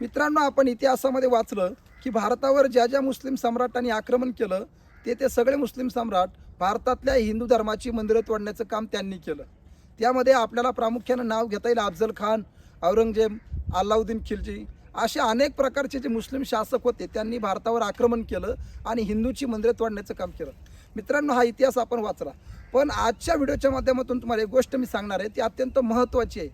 मित्रांनो आपण इतिहासामध्ये वाचलं की भारतावर ज्या ज्या मुस्लिम सम्राटांनी आक्रमण केलं ते ते सगळे मुस्लिम सम्राट भारतातल्या हिंदू धर्माची मंदिरं तोडण्याचं काम त्यांनी केलं. त्यामध्ये आपल्याला प्रामुख्यानं नाव घेता येईल अफजल खान औरंगजेब अल्लाउद्दीन खिलजी असे अनेक प्रकारचे जे मुस्लिम शासक होते त्यांनी भारतावर आक्रमण केलं आणि हिंदूची मंदिरं तोडण्याचं काम केलं. मित्रांनो हा इतिहास आपण वाचला. पण आजच्या व्हिडिओच्या माध्यमातून तुम्हाला एक गोष्ट मी सांगणार आहे ती अत्यंत महत्त्वाची आहे.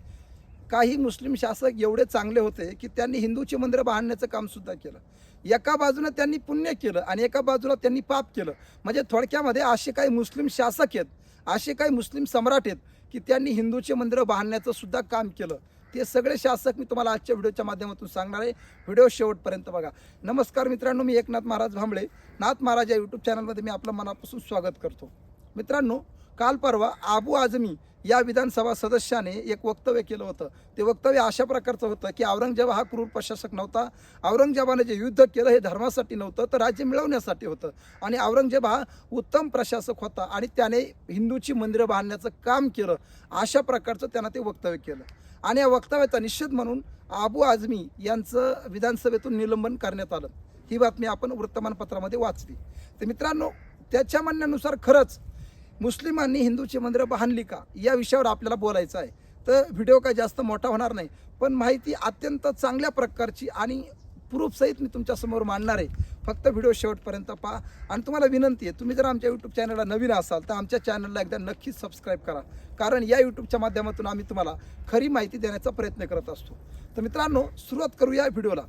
काही मुस्लिम शासक एवढे चांगले होते की त्यांनी हिंदूची मंदिरं बांधण्याचं कामसुद्धा केलं. एका बाजूनं त्यांनी पुण्य केलं आणि एका बाजूला त्यांनी पाप केलं. म्हणजे थोडक्यामध्ये असे काही मुस्लिम शासक आहेत असे काही मुस्लिम सम्राट आहेत की त्यांनी हिंदूची मंदिरं बांधण्याचं सुद्धा काम केलं. ते सगळे शासक मी तुम्हाला आजच्या व्हिडिओच्या माध्यमातून सांगणार आहे. व्हिडिओ शेवटपर्यंत बघा. नमस्कार मित्रांनो मी एकनाथ महाराज भांबळे. नाथ महाराज या यूट्यूब चॅनलमध्ये मी आपलं मनापासून स्वागत करतो. मित्रांनो काल परवा आबू आझमी या विधानसभा सदस्याने एक वक्तव्य केलं होतं. ते वक्तव्य अशा प्रकारचं होतं की औरंगजेब हा क्रूर प्रशासक नव्हता. औरंगजेबाने जे युद्ध केलं हे धर्मासाठी नव्हतं तर राज्य मिळवण्यासाठी होतं. आणि औरंगजेब हा उत्तम प्रशासक होता आणि त्याने हिंदूची मंदिरं बांधण्याचं काम केलं. अशा प्रकारचं त्यानं ते वक्तव्य केलं. आणि या वक्तव्याचा निषेध म्हणून आबू आझमी यांचं विधानसभेतून निलंबन करण्यात आलं. ही बातमी आपण वृत्तमानपत्रामध्ये वाचली. तर मित्रांनो त्याच्या म्हणण्यानुसार खरंच मुस्लिमांनी हिंदूची मंदिरं बांधली का? या विषयावर आपल्याला बोलायचं आहे. तर व्हिडिओ काय जास्त मोठा होणार नाही. पण माहिती अत्यंत चांगल्या प्रकारची आणि प्रूफसहित मी तुमच्यासमोर मांडणार आहे. फक्त व्हिडिओ शेवटपर्यंत पहा. आणि तुम्हाला विनंती आहे तुम्ही जर आमच्या यूट्यूब चॅनलला नवीन असाल तर आमच्या चॅनलला एकदा नक्कीच सबस्क्राईब करा. कारण या यूट्यूबच्या माध्यमातून आम्ही तुम्हाला खरी माहिती देण्याचा प्रयत्न करत असतो. तर मित्रांनो सुरुवात करूया या व्हिडिओला.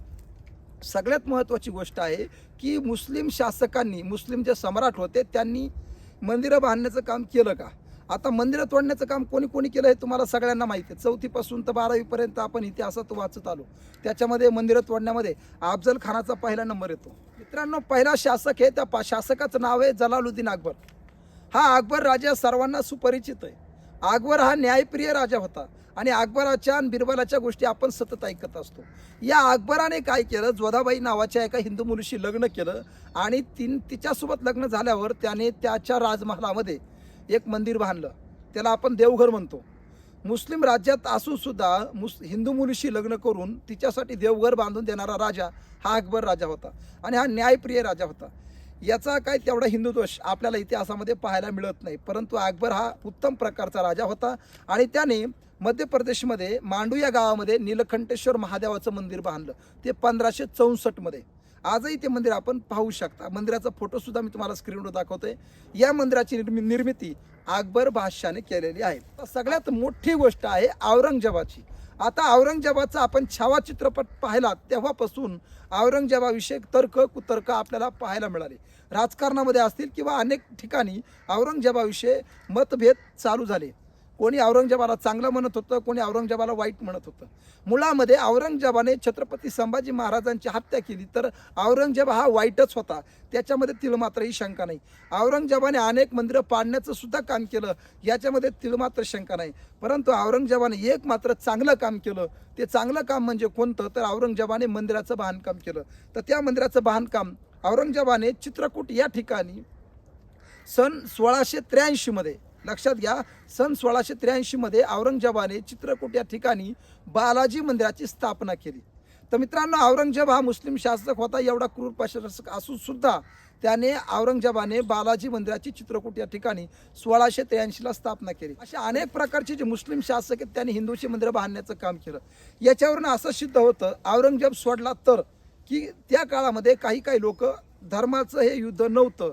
सगळ्यात महत्त्वाची गोष्ट आहे की मुस्लिम शासकांनी मुस्लिम जे सम्राट होते त्यांनी मंदिरं बांधण्याचं काम केलं का? आता मंदिरं तोडण्याचं काम कोणी कोणी केलं हे तुम्हाला सगळ्यांना माहिती आहे. चौथीपासून तर बारावीपर्यंत आपण इतिहासात वाचत आलो. त्याच्यामध्ये मंदिरं तोडण्यामध्ये अफजल खानाचा पहिला नंबर येतो. मित्रांनो पहिला शासक आहे त्या पा शासकाचं नाव आहे जलालुद्दीन अकबर. हा अकबर राजा सर्वांना सुपरिचित आहे. अकबर हा न्यायप्रिय राजा होता. आणि अकबराच्या आणि बिरबलाच्या गोष्टी आपण सतत ऐकत असतो. या अकबराने काय केलं? जोधाबाई नावाच्या एका हिंदू मुलीशी लग्न केलं आणि तीन तिच्यासोबत लग्न झाल्यावर त्याने त्याच्या राजमहालामध्ये एक मंदिर बांधलं. त्याला आपण देवघर म्हणतो. मुस्लिम राज्यात असूनसुद्धा मुस हिंदू मुलीशी लग्न करून तिच्यासाठी देवघर बांधून देणारा राजा हा अकबर राजा होता. आणि हा न्यायप्रिय राजा होता. याचा काय तेवढा हिंदू दोष आपल्याला इतिहासामध्ये पाहायला मिळत नाही. परंतु अकबर हा उत्तम प्रकारचा राजा होता आणि त्याने मध्य प्रदेशमध्ये मांडू या गावामध्ये नीलकंठेश्वर महादेवाचं मंदिर बांधलं. ते पंधराशे चौसष्टमध्ये. आजही ते मंदिर आपण पाहू शकता. मंदिराचा फोटो सुद्धा मी तुम्हाला स्क्रीनवर दाखवतोय. या मंदिराची निर्मि निर्मिती अकबर बादशाने केलेली आहे. सगळ्यात मोठी गोष्ट आहे औरंगजेबाची. आता औरंगजेबाचा आपण छावा चित्रपट पाहिला तेव्हापासून औरंगजेबाविषयक तर्क कुतर्क आपल्याला पाहायला मिळाले. राजकारणामध्ये असतील किंवा अनेक ठिकाणी औरंगजेबाविषयी मतभेद चालू झाले. कोणी औरंगजेबाला चांगलं म्हणत होतं कोणी औरंगजेबाला वाईट म्हणत होतं. मुळामध्ये औरंगजेबाने छत्रपती संभाजी महाराजांची हत्या केली तर औरंगजेब हा वाईटच होता. त्याच्यामध्ये तिळमात्रही शंका नाही. औरंगजेबाने अनेक मंदिरं पाडण्याचं सुद्धा काम केलं याच्यामध्ये तिळमात्र शंका नाही. परंतु औरंगजेबाने एक मात्र चांगलं काम केलं. ते चांगलं काम म्हणजे कोणतं? तर औरंगजेबाने मंदिराचं बांधकाम केलं. तर त्या मंदिराचं बांधकाम औरंगजेबाने चित्रकूट या ठिकाणी सन सोळाशे त्र्याऐंशीमध्ये लक्षात घ्या सन सोळाशे त्र्याऐंशीमध्ये औरंगजेबाने चित्रकूट या ठिकाणी बालाजी मंदिराची स्थापना केली. तर मित्रांनो औरंगजेब हा मुस्लिम शासक होता एवढा क्रूर प्रशासक असून सुद्धा त्याने औरंगजेबाने बालाजी मंदिराची चित्रकूट या ठिकाणी सोळाशे त्र्याऐंशीला स्थापना केली. अशा अनेक प्रकारचे जे मुस्लिम शासक आहेत त्यांनी हिंदूची मंदिरं बांधण्याचं काम केलं. याच्यावरून असं सिद्ध होतं औरंगजेब सोडला तर की त्या काळामध्ये काही काही लोक धर्माचं हे युद्ध नव्हतं.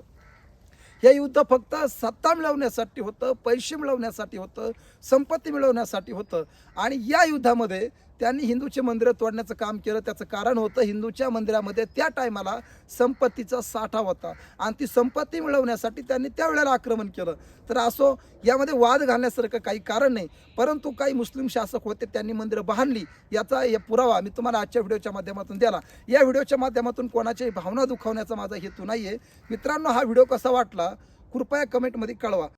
हे युद्ध फक्त सत्ता मिळवण्यासाठी होतं पैसे मिळवण्यासाठी होतं संपत्ती मिळवण्यासाठी होतं. आणि या युद्धामध्ये त्यांनी हिंदूचे मंदिरं तोडण्याचं काम केलं. त्याचं कारण होतं हिंदूच्या मंदिरामध्ये त्या टायमाला संपत्तीचा साठा होता. आणि ती संपत्ती मिळवण्यासाठी त्यांनी त्यावेळेला आक्रमण केलं. तर असो यामध्ये वाद घालण्यासारखं काही कारण नाही. परंतु काही मुस्लिम शासक होते त्यांनी मंदिरं बांधली. याचा या पुरावा मी तुम्हाला आजच्या व्हिडिओच्या माध्यमातून दिला या व्हिडिओच्या माध्यमातून कोणाच्याही भावना दुखावण्याचा माझा हेतू नाही आहे मित्रांनो हा व्हिडिओ कसा वाटला? कृपया कमेंटमध्ये कळवा.